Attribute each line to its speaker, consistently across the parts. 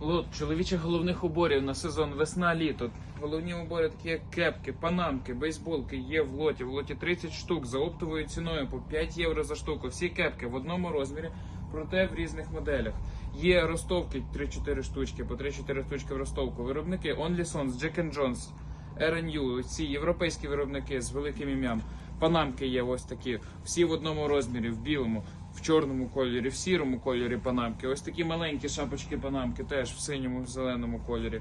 Speaker 1: Лот чоловічих головних уборів на сезон весна-літо. Головні убори такі як кепки, панамки, бейсболки є в лоті. В лоті 30 штук за оптовою ціною по 5 євро за штуку. Всі кепки в одному розмірі, проте в різних моделях. Є ростовки 3-4 штучки, по 3-4 штучки в ростовку. Виробники OnlySons, Jack and Jones, RNU, ці європейські виробники з великим ім'ям. Панамки є ось такі, всі в одному розмірі, в білому, в чорному кольорі, в сірому кольорі панамки. Ось такі маленькі шапочки панамки, теж в синьому, зеленому кольорі.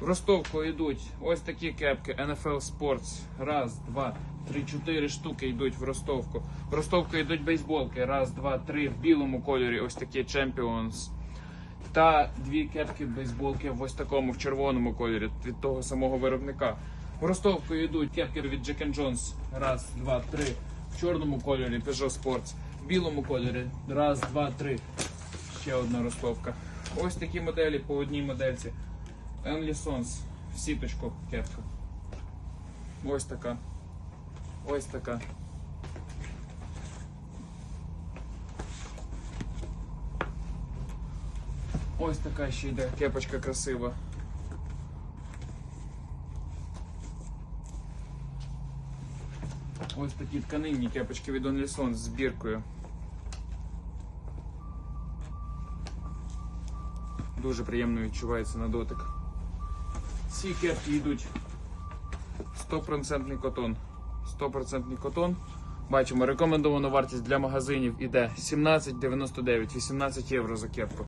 Speaker 1: В ростовку йдуть ось такі кепки NFL Sports. Раз, два, три, чотири штуки йдуть в ростовку. В ростовку йдуть бейсболки. Раз, два, три в білому кольорі. Ось такі Champions. Та дві кепки бейсболки в ось такому в червоному кольорі від того самого виробника. В ростовку йдуть кепки від Jack Jones. Раз, два, три. В чорному кольорі Peugeot Sports. В білому кольорі. Раз, два, три. Ще одна ростовка. Ось такі моделі по одній модельці. Only Sons. В сіточку кепка. Ось така. Ось така. Ось така ще йде кепочка красива. Ось такі тканинні кепочки від Onlyson з збіркою. Дуже приємно відчувається на дотик. Ці кепки йдуть 100% котон. 100% котон. Бачимо, рекомендована вартість для магазинів іде 17,99, 18 євро за кепку.